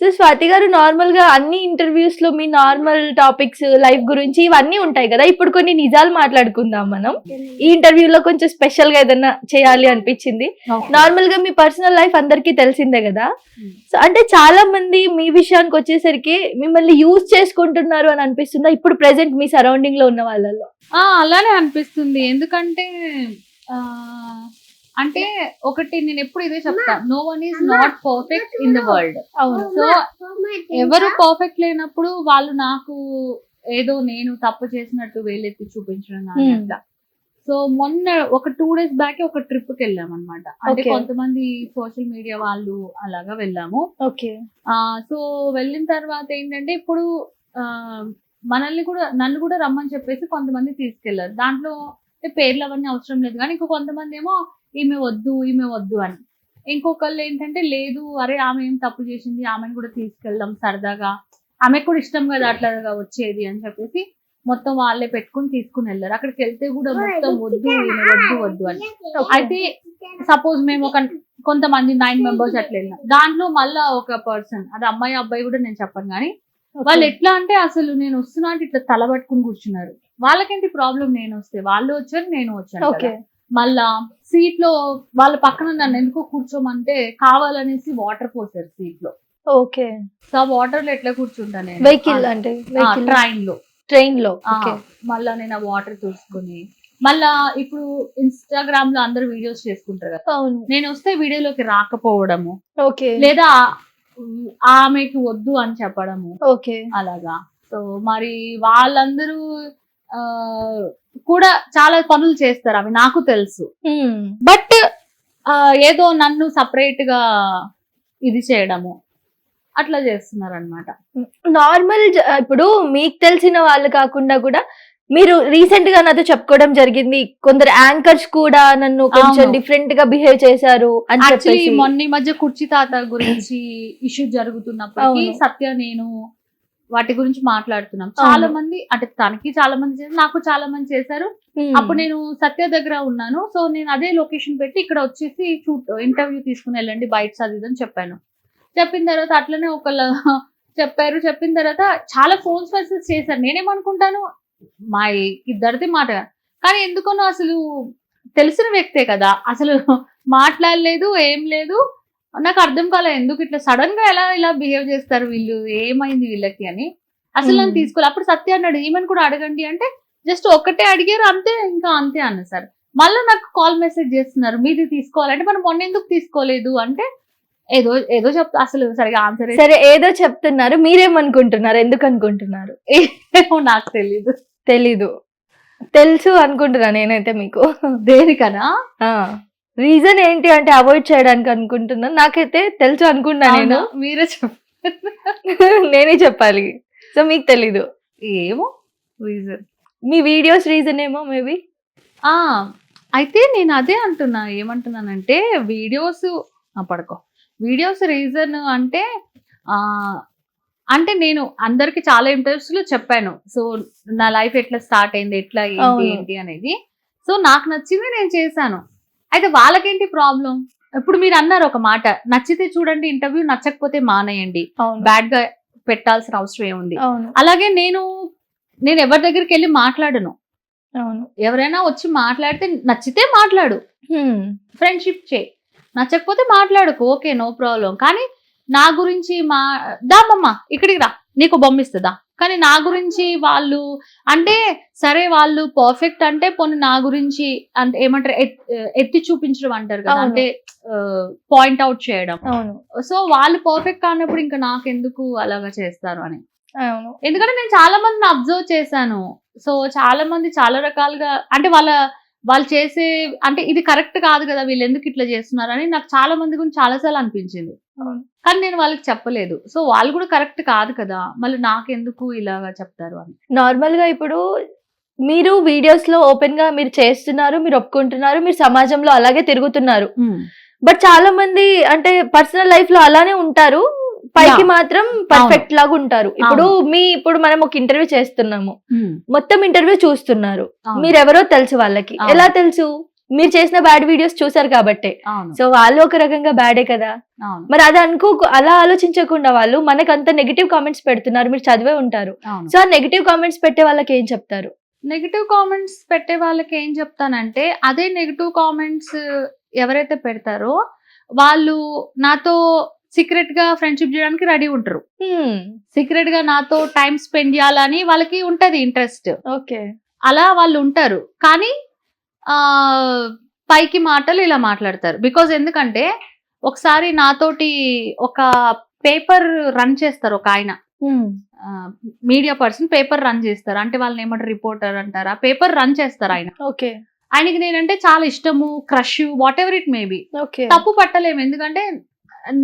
So Swathi గారు నార్మల్గా అన్ని ఇంటర్వ్యూస్లో మీ నార్మల్ టాపిక్స్ లైఫ్ గురించి ఇవన్నీ ఉంటాయి కదా? ఇప్పుడు కొన్ని నిజాలు మాట్లాడుకుందాం మనం. ఈ ఇంటర్వ్యూలో కొంచెం స్పెషల్గా ఏదైనా చేయాలి అనిపించింది. నార్మల్గా మీ పర్సనల్ లైఫ్ అందరికీ తెలిసిందే కదా? Hmm. సో అంటే చాలా మంది మీ విషయానికి వచ్చేసరికి మిమ్మల్ని యూజ్ చేసుకుంటున్నారు అని అనిపిస్తుందా? ఇప్పుడు ప్రెసెంట్ మీ సరౌండింగ్లో ఉన్న వాళ్ళలో? ఆ అలానే అనిపిస్తుంది. ఎందుకంటే ఆ అంటే ఒకటి నేను ఎప్పుడు ఇదే చెప్తా. No one is not perfect in the world అవును. సో ఎవరు పర్ఫెక్ట్ లేనప్పుడు వాళ్ళు నాకు ఏదో నేను తప్పు చేసినట్టు వేలెత్తి చూపించడం కానీ Hmm. అట్లా సో మొన్న ఒక టూ డేస్ బ్యాక్ ఒక ట్రిప్కి వెళ్ళాం అనమాట అంటే. కొంతమంది సోషల్ మీడియా వాళ్ళు అలాగా వెళ్ళాము. ఓకే సో వెళ్ళిన తర్వాత ఏంటంటే ఇప్పుడు మనల్ని కూడా నన్ను కూడా రమ్మని చెప్పేసి కొంతమంది తీసుకెళ్ళారు దాంట్లో పేర్లు అవన్నీ అవసరం లేదు. కానీ ఇంకో కొంతమంది ఏమో ఈమె వద్దు ఈమె వద్దు అని. ఇంకొకళ్ళు ఏంటంటే లేదు అరే ఆమె ఏం తప్పు చేసింది ఆమెను కూడా తీసుకెళ్దాం సరదాగా. ఆమెకు కూడా ఇష్టం కదా అట్లాగా వచ్చేది అని చెప్పేసి మొత్తం వాళ్ళే పెట్టుకుని తీసుకుని వెళ్ళారు. అక్కడికి వెళ్తే కూడా మొత్తం వద్దు ఈమె వద్దు వద్దు అని. అయితే సపోజ్ మేము ఒక కొంతమంది నైన్ మెంబర్స్ అట్లా వెళ్ళినాం. దాంట్లో మళ్ళా ఒక పర్సన్ అది అమ్మాయి అబ్బాయి కూడా నేను చెప్పను కానీ వాళ్ళు ఎట్లా అంటే అసలు నేను వస్తున్నా అంటే ఇట్లా తల పట్టుకుని కూర్చున్నారు. వాళ్ళకేంటి ప్రాబ్లం నేను వస్తే వాళ్ళు వచ్చారు నేను వచ్చాను. మళ్ళా సీట్లో వాళ్ళ పక్కన నన్ను ఎందుకో కూర్చోమంటే కావాలనేసి వాటర్ పోసారు సీట్లో. ఓకే. సో వాటర్లో ఎట్లా కూర్చుంటా నేను? వెహికల్ అంటే ట్రైన్లో ట్రైన్లో మళ్ళా నేను ఆ వాటర్ చూసుకుని మళ్ళా ఇప్పుడు ఇన్స్టాగ్రామ్లో అందరు వీడియోస్ చేసుకుంటారు కదా. నేను వస్తే వీడియోలోకి రాకపోవడము. ఓకే. లేదా ఆమెకి వద్దు అని చెప్పడము. ఓకే. అలాగా. సో మరి వాళ్ళందరూ ఆ, కూడా చాలా పనులు చేస్తారు అవి నాకు తెలుసు. బట్ ఏదో నన్ను సపరేట్గా ఇది చేయడము అట్లా చేస్తున్నారు అనమాట నార్మల్ ఇప్పుడు మీకు తెలిసిన వాళ్ళు కాకుండా కూడా మీరు రీసెంట్గా నాతో చెప్పుకోవడం జరిగింది కొందరు యాంకర్స్ కూడా నన్ను కొంచెం. డిఫరెంట్గా బిహేవ్ చేశారు అని చెప్పేసి మొన్న ఈ మధ్య కుర్చీ తాత గురించి ఇష్యూ జరుగుతున్నప్పటికీ అవును. సత్య నేను వాటి గురించి మాట్లాడుతున్నాం. చాలా. మంది అంటే తనకి చాలా మంది చేశారు నాకు చాలా మంది చేశారు. అప్పుడు నేను సత్య దగ్గర ఉన్నాను. సో నేను అదే లొకేషన్ పెట్టి ఇక్కడ వచ్చేసి షూట్ ఇంటర్వ్యూ తీసుకుని వెళ్ళండి బయట అది అని చెప్పాను. చెప్పిన తర్వాత అట్లనే ఒకళ్ళు చెప్పారు. చెప్పిన తర్వాత చాలా ఫోన్స్ మెసేజ్ చేశారు. నేనేమనుకుంటాను మా ఇద్దరిది మాట. కానీ ఎందుకనో అసలు తెలిసిన వ్యక్తే కదా. అసలు మాట్లాడలేదు ఏం లేదు. నాకు అర్థం కాలేదు ఎందుకు ఇట్లా సడన్గా ఎలా ఇలా బిహేవ్ చేస్తారు వీళ్ళు? ఏమైంది వీళ్ళకి అని. అసలు నన్ను. తీసుకోవాలి అప్పుడు సత్య అన్నాడు ఈమెను కూడా అడగండి. అంటే జస్ట్ ఒక్కటే అడిగారు అంతే ఇంకా అంతే అన్న సార్. మళ్ళీ నాకు కాల్ మెసేజ్ చేస్తున్నారు మీది తీసుకోవాలంటే మనం మొన్న ఎందుకు తీసుకోలేదు? అంటే ఏదో ఏదో చెప్తా అసలు సరిగా ఆన్సర్ సరే ఏదో చెప్తున్నారు మీరేమనుకుంటున్నారు? ఎందుకు అనుకుంటున్నారు? ఏమో నాకు తెలీదు. తెలీదు. తెలుసు అనుకుంటున్నా నేనైతే మీకు. దేనికనా? రీజన్ ఏంటి అంటే అవాయిడ్ చేయడానికి అనుకుంటున్నాను నాకైతే తెలుసు అనుకున్నా నేను? మీరే చెప్ప నేనే చెప్పాలి. సో మీకు తెలీదు. ఏమో? రీజన్. మీ వీడియోస్ రీజన్ ఏమో మేబీ? ఆ అయితే నేను అదే అంటున్నా. ఏమంటున్నానంటే వీడియోస్ పడుకో. వీడియోస్ రీజన్ అంటే ఆ అంటే నేను అందరికి చాలా ఇంటర్వ్యూస్లో చెప్పాను. సో నా లైఫ్ ఎట్లా స్టార్ట్ అయింది ఎట్లా ఏంటి. ఏంటి అనేది. సో నాకు నచ్చింది నేను చేశాను. అయితే వాళ్ళకేంటి ప్రాబ్లం? ఇప్పుడు మీరు అన్నారు ఒక మాట నచ్చితే చూడండి ఇంటర్వ్యూ నచ్చకపోతే మానేయండి. అవును. బ్యాడ్గా పెట్టాల్సిన అవసరం ఏముంది? అలాగే నేను నేను ఎవరి దగ్గరికి వెళ్ళి మాట్లాడను. ఎవరైనా వచ్చి మాట్లాడితే నచ్చితే మాట్లాడు. ఫ్రెండ్షిప్ చేయి. నచ్చకపోతే మాట్లాడుకో. Okay no problem. కానీ నా గురించి మా దామమ్మ ఇక్కడికి రా. నీకు బొమ్మ ఇస్తుందా కానీ నా గురించి వాళ్ళు అంటే సరే వాళ్ళు పర్ఫెక్ట్ అంటే పోనీ నా గురించి అంటే ఏమంటారు ఎత్- ఎత్తి చూపించడం అంటారు కదా. అంటే పాయింట్ అవుట్ చేయడం. సో వాళ్ళు పర్ఫెక్ట్ కానప్పుడు ఇంకా నాకెందుకు అలాగా చేస్తారు అని. ఎందుకంటే నేను చాలా మందిని అబ్జర్వ్ చేశాను. సో చాలా మంది చాలా రకాలుగా అంటే వాళ్ళ వాళ్ళు చేసే అంటే ఇది కరెక్ట్ కాదు కదా వీళ్ళు ఎందుకు ఇట్లా చేస్తున్నారు అని నాకు చాలా మంది గురించి చాలా సార్లు అనిపించింది. కానీ నేను వాళ్ళకి చెప్పలేదు. సో వాళ్ళు కూడా కరెక్ట్ కాదు కదా. మళ్ళీ నాకెందుకు ఇలాగా చెప్తారు అని. నార్మల్గా ఇప్పుడు మీరు వీడియోస్లో ఓపెన్గా మీరు చేస్తున్నారు మీరు ఒప్పుకుంటున్నారు మీరు సమాజంలో అలాగే తిరుగుతున్నారు. బట్ చాలా మంది అంటే పర్సనల్ లైఫ్లో అలానే ఉంటారు. పైకి. మాత్రం పర్ఫెక్ట్ లాగా ఉంటారు. ఇప్పుడు మీ ఇప్పుడు మనం ఒక ఇంటర్వ్యూ చేస్తున్నాము. మొత్తం ఇంటర్వ్యూ చూస్తున్నారు. మీరెవరో తెలుసు వాళ్ళకి. ఎలా తెలుసు? మీరు చేసిన బ్యాడ్ వీడియోస్ చూసారు కాబట్టే. సో వాళ్ళు ఒక రకంగా బ్యాడే కదా? మరి అది అనుకో అలా ఆలోచించకుండా వాళ్ళు మనకు అంత నెగిటివ్ కామెంట్స్ పెడుతున్నారు మీరు చదివే ఉంటారు. సో ఆ నెగిటివ్ కామెంట్స్ పెట్టే వాళ్ళకి ఏం చెప్తారు? నెగిటివ్ కామెంట్స్ పెట్టే వాళ్ళకి ఏం చెప్తానంటే అదే నెగిటివ్ కామెంట్స్ ఎవరైతే పెడతారో వాళ్ళు నాతో సీక్రెట్గా ఫ్రెండ్షిప్ చేయడానికి రెడీ ఉంటారు. సీక్రెట్గా నాతో టైం స్పెండ్ చేయాలని వాళ్ళకి ఉంటది ఇంట్రెస్ట్ ఓకే అలా వాళ్ళు ఉంటారు. కానీ పైకి మాటలు ఇలా మాట్లాడతారు. బికాజ్ ఎందుకంటే ఒకసారి నాతోటి ఒక పేపర్ రన్ చేస్తారు ఒక ఆయన. మీడియా పర్సన్ పేపర్ రన్ చేస్తారు. అంటే వాళ్ళని ఏమంటారు రిపోర్టర్ అంటారా? పేపర్ రన్ చేస్తారు ఆయన. ఓకే. ఆయనకి నేనంటే చాలా ఇష్టము crush whatever it may be okay. తప్పు పట్టలేము. ఎందుకంటే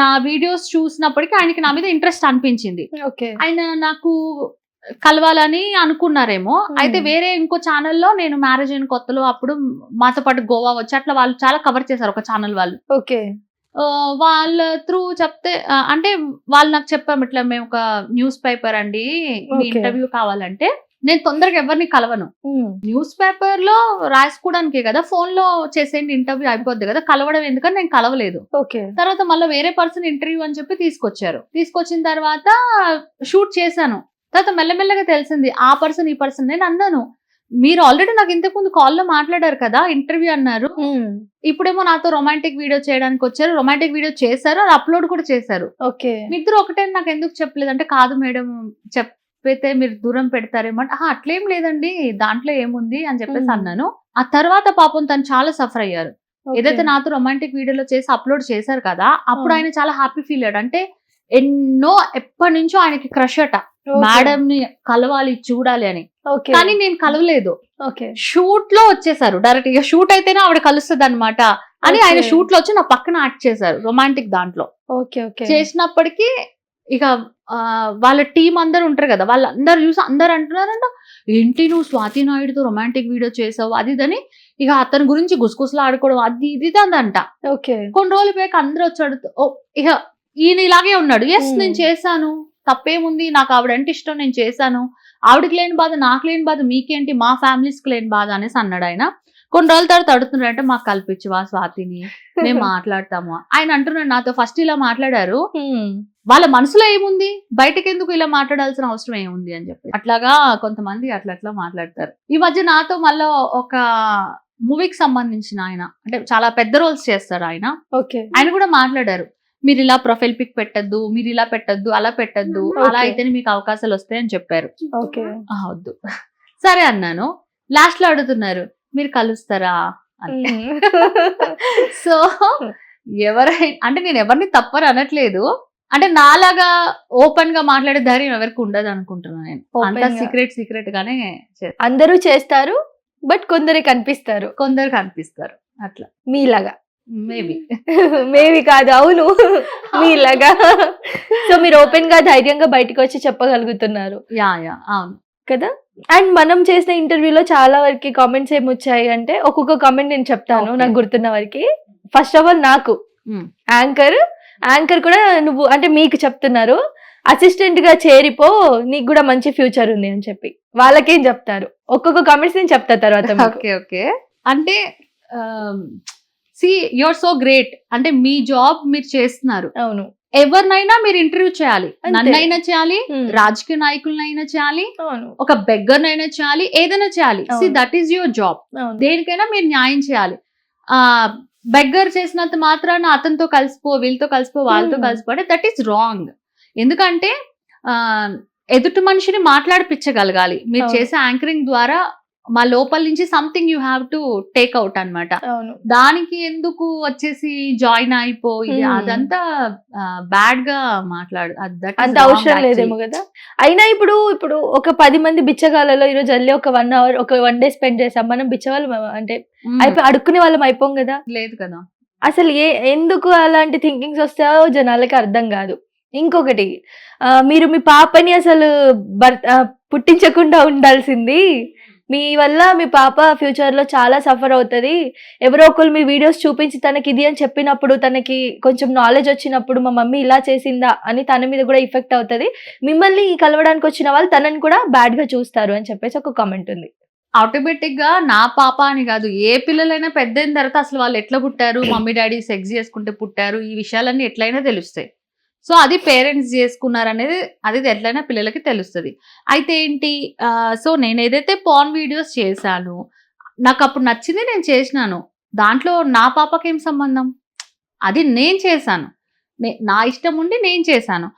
నా వీడియోస్ చూసినప్పటికీ ఆయనకి నా మీద ఇంట్రెస్ట్ అనిపించింది. ఓకే. ఆయన నాకు కలవాలని అనుకున్నారేమో. Hmm. అయితే వేరే ఇంకో ఛానల్లో నేను మ్యారేజ్ అయిన కొత్తలో అప్పుడు మాతో పాటు గోవా వచ్చి అట్లా వాళ్ళు చాలా కవర్ చేశారు ఒక ఛానల్ వాళ్ళు. ఓకే. వాళ్ళ త్రూ చెప్తే అంటే వాళ్ళు నాకు చెప్పాము ఇట్లా మేము ఒక న్యూస్ పేపర్ అండి మీ. ఇంటర్వ్యూ కావాలంటే నేను తొందరగా ఎవరిని కలవను. న్యూస్ పేపర్లో రాసుకోవడానికే కదా ఫోన్లో చేసేయండి ఇంటర్వ్యూ అయిపోద్ది కదా కలవడం ఎందుకని నేను కలవలేదు. ఓకే. తర్వాత మళ్ళీ వేరే పర్సన్ ఇంటర్వ్యూ అని చెప్పి తీసుకొచ్చారు. తీసుకొచ్చిన తర్వాత షూట్ చేశాను. తర్వాత మెల్లమెల్లగా తెలిసింది ఆ పర్సన్ ఈ పర్సన్ నేను అన్నాను. మీరు ఆల్రెడీ నాకు ఇంతకు ముందు కాల్లో మాట్లాడారు కదా ఇంటర్వ్యూ అన్నారు. ఇప్పుడేమో నాతో రొమాంటిక్ వీడియో చేయడానికి వచ్చారు. రొమాంటిక్ వీడియో చేశారు అది అప్లోడ్ కూడా చేశారు. ఓకే. మీ ఇద్దరు ఒకటే నాకు ఎందుకు చెప్పలేదు? అంటే కాదు మేడం చెప్పితే మీరు దూరం పెడతారేమో అంటే "ఆహా, అట్లేం లేదండి దాంట్లో ఏముంది? అని చెప్పేసి. అన్నాను. ఆ తర్వాత పాపం తను చాలా సఫర్ అయ్యారు. ఏదైతే నాతో రొమాంటిక్ వీడియోలో చేసి అప్లోడ్ చేశారు కదా అప్పుడు. ఆయన చాలా హ్యాపీ ఫీల్ అయ్యాడు. అంటే ఎన్నో ఎప్పటి నుంచో ఆయనకి క్రష్ అట. మేడం ని కలవాలి చూడాలి అని. ఓకే కానీ నేను కలవలేదు. ఓకే షూట్లో వచ్చేసారు. డైరెక్ట్ ఇక షూట్ అయితేనే ఆవిడ కలుస్తుంది అనమాట అని ఆయన. షూట్లో వచ్చి నా పక్కన యాక్ట్ చేశారు రొమాంటిక్ దాంట్లో. ఓకే ఓకే చేసినప్పటికీ ఇక వాళ్ళ టీం అందరు ఉంటారు కదా వాళ్ళందరూ చూసి అందరు అంటున్నారంట ఏంటి నువ్వు స్వాతి నాయుడుతో రొమాంటిక్ వీడియో చేసావు? అది ఇదని ఇక అతని గురించి గుసగుసలు ఆడుకోవడం అది ఇది అందంట. ఓకే కొన్ని రోజులు పోయాక అందరూ వచ్చి అడుగుతూ "ఓ, ఇక ఈయన ఇలాగే ఉన్నాడు. Yes Hmm. నేను చేశాను. తప్పేముంది? నాకు ఆవిడ అంటే ఇష్టం నేను చేశాను. ఆవిడకి లేని బాధ నాకు లేని బాధ మీకేంటి? మా ఫ్యామిలీస్కి లేని బాధ అనేసి అన్నాడు ఆయన. కొన్ని రోజుల తర్వాత అడుగుతున్నాడు అంటే మాకు కల్పించవా స్వాతిని? మేము మాట్లాడతాము. ఆయన అంటున్నాడు నాతో ఫస్ట్ ఇలా మాట్లాడారు. వాళ్ళ మనసులో ఏముంది? బయటకు ఎందుకు ఇలా మాట్లాడాల్సిన అవసరం ఏముంది? అని చెప్పి అట్లాగా కొంతమంది అట్లా అట్లా మాట్లాడతారు. ఈ మధ్య నాతో మళ్ళీ ఒక మూవీకి సంబంధించిన ఆయన అంటే చాలా పెద్ద రోల్స్ చేస్తారు ఆయన. ఓకే. ఆయన కూడా మాట్లాడారు. మీరు ఇలా ప్రొఫైల్ పిక్ పెట్టద్దు మీరు ఇలా పెట్టద్దు అలా పెట్టద్దు అలా Okay. అయితేనే మీకు అవకాశాలు వస్తాయని చెప్పారు. వద్దు. సరే అన్నాను. లాస్ట్లో అడుగుతున్నారు మీరు కలుస్తారా? అని. సో ఎవరైనా అంటే నేను ఎవరిని తప్పని అనట్లేదు. అంటే నాలాగా ఓపెన్గా మాట్లాడే ధైర్యం ఎవరికి ఉండదు అనుకుంటున్నాను నేను. అంతా. సీక్రెట్ సీక్రెట్ గానే. అందరూ చేస్తారు బట్ కొందరే కనిపిస్తారు. కొందరు కనిపిస్తారు. అట్లా. మీలాగా. మేబీ కాదు అవును. మీలాగా. సో మీరు ఓపెన్గా ధైర్యంగా బయటకు వచ్చి చెప్పగలుగుతున్నారు. యా యా అవును. కదా? అండ్ మనం చేసిన ఇంటర్వ్యూలో చాలా వరకు కామెంట్స్ ఏమి వచ్చాయి అంటే ఒక్కొక్క కామెంట్ నేను చెప్తాను. నాకు గుర్తున్న వరకు. ఫస్ట్ ఆఫ్ ఆల్ నాకు. Hmm. యాంకర్ యాంకర్ కూడా నువ్వు అంటే మీకు చెప్తున్నారు. అసిస్టెంట్గా చేరిపో నీకు కూడా మంచి ఫ్యూచర్ ఉంది అని చెప్పి. వాళ్ళకేం చెప్తారు? ఒక్కొక్క కామెంట్స్ నేను చెప్తా తర్వాత. ఓకే ఓకే అంటే సి యువర్ సో గ్రేట్ అంటే మీ జాబ్ మీరు చేస్తున్నారు. అవును. ఎవరినైనా మీరు ఇంటర్వ్యూ చేయాలి. నన్నైనా చేయాలి. రాజకీయ నాయకులనైనా చేయాలి అవును. ఒక బెగ్గర్నైనా చేయాలి ఏదైనా చేయాలి. See. That is your job దేనికైనా మీరు న్యాయం చేయాలి. ఆ బెగ్గర్ చేసినంత మాత్రాన అతనితో కలిసిపో వీళ్ళతో కలిసిపో వాళ్ళతో. కలిసిపో అంటే దట్ ఈస్ రాంగ్ ఎందుకంటే ఆ ఎదుటి మనిషిని మాట్లాడిపించగలగాలి. మీరు. చేసే యాంకరింగ్ ద్వారా మా లోపల నుంచి something you have to take out అన్నమాట. అవును. దానికి ఎందుకు వచ్చేసి జాయిన్ అయిపోయి Hmm. అదంతా బ్యాడ్గా మాట్లాడు అంత అవసరం. లేదేమో కదా? అయినా ఇప్పుడు ఇప్పుడు ఒక పది మంది బిచ్చగాళ్ళలో ఈరోజు వెళ్ళి ఒక వన్ అవర్ ఒక వన్ డే స్పెండ్ చేసాం. మనం బిచ్చవాళ్ళం అంటే Hmm. అయిపోయి అడుక్కునే వాళ్ళం అయిపోం కదా? లేదు కదా. అసలు ఏ ఎందుకు అలాంటి థింకింగ్స్ వస్తాయో జనాలకి అర్థం కాదు. ఇంకొకటి మీరు మీ పాపని అసలు భర్త పుట్టించకుండా ఉండాల్సింది మీ వల్ల మీ పాప ఫ్యూచర్లో చాలా సఫర్ అవుతుంది. ఎవరో ఒకరు మీ వీడియోస్ చూపించి తనకి ఇది అని చెప్పినప్పుడు తనకి కొంచెం నాలెడ్జ్ వచ్చినప్పుడు మా మమ్మీ ఇలా చేసిందా అని తన మీద కూడా ఇఫెక్ట్ అవుతుంది. మిమ్మల్ని కలవడానికి వచ్చిన వాళ్ళు తనని కూడా బ్యాడ్గా చూస్తారు అని చెప్పేసి ఒక కామెంట్ ఉంది. ఆటోమేటిక్గా నా పాప అని కాదు ఏ పిల్లలైనా పెద్ద అయిన తర్వాత అసలు వాళ్ళు ఎట్లా పుట్టారు? మమ్మీ డాడీ సెక్స్ చేసుకుంటే పుట్టారు? ఈ విషయాలన్నీ ఎట్లయినా తెలుస్తాయి. సో అది పేరెంట్స్ చేసుకున్నారు అనేది అది ఎట్లయినా పిల్లలకి తెలుస్తుంది. అయితే ఏంటి సో నేను ఏదైతే పాన్ వీడియోస్ చేశాను నాకు అప్పుడు నచ్చింది నేను చేసినాను. దాంట్లో నా పాపకి ఏం సంబంధం? అది నేను చేశాను. నా ఇష్టం ఉండి నేను చేశాను.